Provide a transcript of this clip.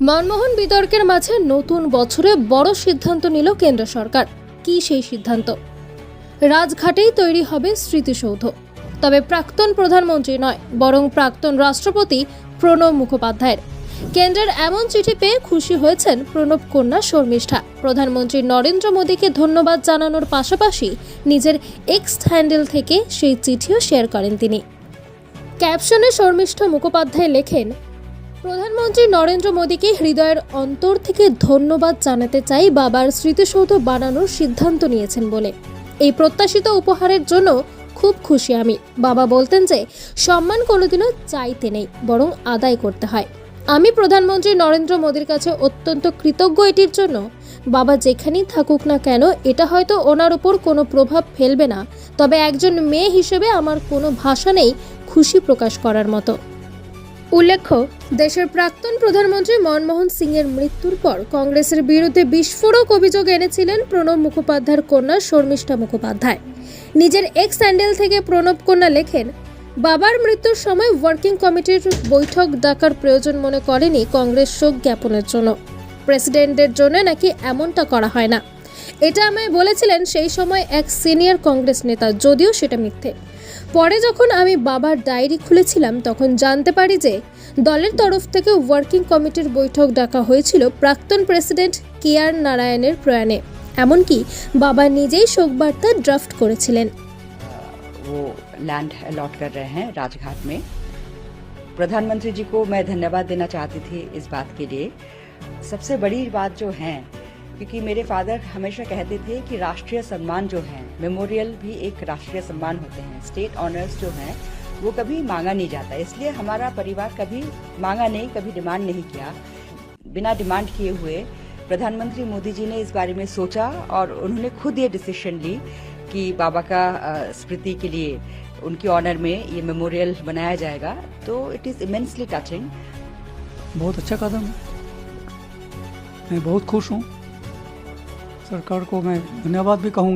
মনমোহন বিতর্কের মাঝে নতুন বছরে বড় সিদ্ধান্ত নিল কেন্দ্র সরকার। কি সেই সিদ্ধান্ত? রাজঘাটেই তৈরি হবে স্মৃতিসৌধ। তবে প্রাক্তন প্রধানমন্ত্রী নয়, বরং প্রাক্তন রাষ্ট্রপতি প্রণব মুখোপাধ্যায়ের। কেন্দ্রের এমন চিঠি পেয়ে খুশি হয়েছেন প্রণব কন্যা শর্মিষ্ঠা। প্রধানমন্ত্রী নরেন্দ্র মোদীকে ধন্যবাদ জানানোর পাশাপাশি নিজের এক্স হ্যান্ডেল থেকে সেই চিঠিও শেয়ার করেন তিনি। ক্যাপশনে শর্মিষ্ঠা মুখোপাধ্যায় লেখেন প্রধানমন্ত্রী নরেন্দ্র মোদীকে হৃদয়ের অন্তর থেকে ধন্যবাদ জানাতে চাই বাবার স্মৃতিসৌধ বানানোর সিদ্ধান্ত নিয়েছেন বলে। এই প্রত্যাশিত উপহারের জন্য খুব খুশি আমি। বাবা বলতেন যে, সম্মান কোনোদিনও চাইতে নেই, বরং আদায় করতে হয়। আমি প্রধানমন্ত্রী নরেন্দ্র মোদীর কাছে অত্যন্ত কৃতজ্ঞ এটির জন্য। বাবা যেখানেই থাকুক না কেন, এটা হয়তো ওনার উপর কোনো প্রভাব ফেলবে না। তবে একজন মেয়ে হিসেবে আমার কোনো ভাষা নেই, খুশি প্রকাশ করার মতো। উল্লেখ্য, দেশের প্রাক্তন প্রধানমন্ত্রী মনমোহন সিং এর মৃত্যুর পর কংগ্রেসের বিরুদ্ধে বিস্ফোরক অভিযোগ এনেছিলেন প্রণব মুখোপাধ্যায়ের কন্যা শর্মিষ্ঠা মুখোপাধ্যায়। নিজের এক্স স্যান্ডেল থেকে প্রণব কন্যা লেখেন, বাবার মৃত্যুর সময় ওয়ার্কিং কমিটির বৈঠক ডাকার প্রয়োজন মনে করেনি কংগ্রেস শোক জ্ঞাপনের জন্য। প্রেসিডেন্টের জন্য নাকি এমনটা করা হয় না। এটা আমায় বলেছিলেন সেই সময় এক সিনিয়র কংগ্রেস নেতা, যদিও সেটা মিথ্যে। পরে যখন আমি বাবার ডায়েরি খুলেছিলাম তখন জানতে পারি যে দলের তরফ থেকে ওয়ার্কিং কমিটির বৈঠক ডাকা হয়েছিল প্রাক্তন প্রেসিডেন্ট কে আর নারায়ণের প্রয়াণে এমনকি বাবা নিজেই শোকবার্তা ড্রাফট করেছিলেন वो लैंड अलॉट कर रहे हैं राजघाट में प्रधानमंत्री जी को मैं धन्यवाद देना चाहती थी इस बात के लिए सबसे बड़ी बात जो है क्योंकि मेरे फादर हमेशा कहते थे कि राष्ट्रीय सम्मान जो है, मेमोरियल भी एक राष्ट्रीय सम्मान होते हैं। स्टेट ऑनर्स जो हैं, वो कभी मांगा नहीं जाता। इसलिए हमारा परिवार कभी मांगा नहीं, कभी डिमांड नहीं किया। बिना डिमांड किए हुए प्रधानमंत्री मोदी जी ने इस बारे में सोचा और उन्होंने खुद ये डिसीशन ली कि बाबा का स्मृति के लिए उनके ऑनर में ये मेमोरियल बनाया जाएगा। तो इट इज़ इमेंसली टचिंग बहुत अच्छा कदम। है मैं बहुत खुश हूँ। सरकार को मैं धन्यवाद भी कहूँगा।